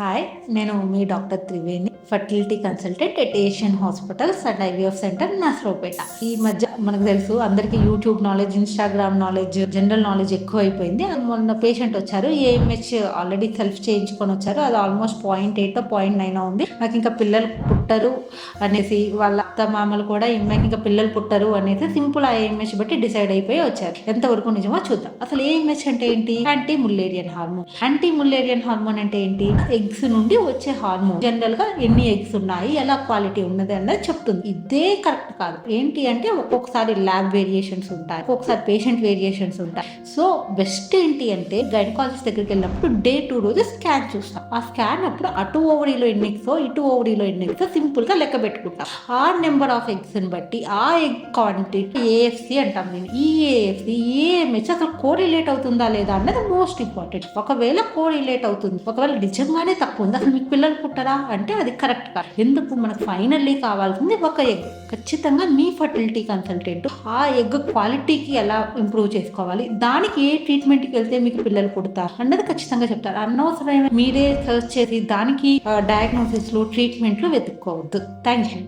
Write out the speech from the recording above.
Hi నేను మీ doctor Triveni fertility consultant at Asian hospitals and IVF centre Nasropeta. ఈ మధ్య మనకు తెలుసు అందరికీ YouTube knowledge Instagram knowledge general knowledge ఎక్కువ అయిపోయింది మొన్న పేషెంట్ వచ్చారు ఏఎంహెచ్ ఆల్రెడీ సెల్ఫ్ చేయించుకొని వచ్చారు. అది almost point eight point nine ఉంది. నాకు ఇంకా పిల్లలు పుట్టరు అనేసి వాళ్ళ అత్త మామలు కూడా ఈమెకి ఇంకా పిల్లలు పుట్టరు అనేసి సింపుల్ ఆ ఏఎంహెచ్ బట్టి డిసైడ్ అయిపోయి వచ్చారు. ఎంతవరకు నిజమో చూద్దాం. అసలు ఏఎంహెచ్ అంటే ఏంటి? Anti Mullerian hormone. Anti Mullerian hormone అంటే ఏంటి? ఎగ్స్ నుండి వచ్చే హార్మోన్. జనరల్గా ఎన్ని ఎగ్స్ ఉన్నాయి ఎలా క్వాలిటీ ఉన్నది అన్నది చెప్తుంది. ఇదే కరెక్ట్ కాదు. ఏంటి అంటే ఒక్కొక్కసారి ల్యాబ్ వేరియేషన్స్ ఉంటాయి ఒక్కొక్కసారి పేషెంట్ వేరియేషన్స్ ఉంటాయి. సో బెస్ట్ ఏంటి అంటే గైనకాలజిస్ట్ దగ్గరికి వెళ్ళినప్పుడు డే టూ రోజు స్కాన్ చూస్తాం. ఆ స్కాన్ అప్పుడు అటు ఓవరీలో ఎన్ని ఎగ్స్ ఇటు ఓవరీలో ఎన్ని ఎగ్స్ సింపుల్గా లెక్క పెట్టుకుంటాం. ఆ నెంబర్ ఆఫ్ ఎగ్స్ని బట్టి ఆ ఎగ్ క్వాంటిటీ ఏఎఫ్సి అంటాం నేను ఈ ఏఎఫ్సి ఏఎంహెచ్ అసలు కోరిలేట్ అవుతుందా లేదా అన్నది మోస్ట్ ఇంపార్టెంట్ ఒకవేళ కోరిలేట్ అవుతుంది ఒకవేళ నిజంగానే తక్కువ ఉంది అసలు మీకు పిల్లలు పుట్టరా అంటే అది కరెక్ట్ కాదు. ఎందుకు? మనకు ఫైనల్లీ కావాల్సింది ఒక ఎగ్. ఖచ్చితంగా మీ ఫర్టిలిటీ కన్సల్టెంట్ ఆ ఎగ్ క్వాలిటీకి ఎలా ఇంప్రూవ్ చేసుకోవాలి? దానికి ఏ ట్రీట్మెంట్కి వెళ్తే మీకు పిల్లలు పుడతారు అన్నది ఖచ్చితంగా చెప్తారు. అనవసరమైన మీరే సర్చ్ చేసి దానికి డయాగ్నోసిస్లు ట్రీట్మెంట్లు వెతుక్కోవద్దు. Thank you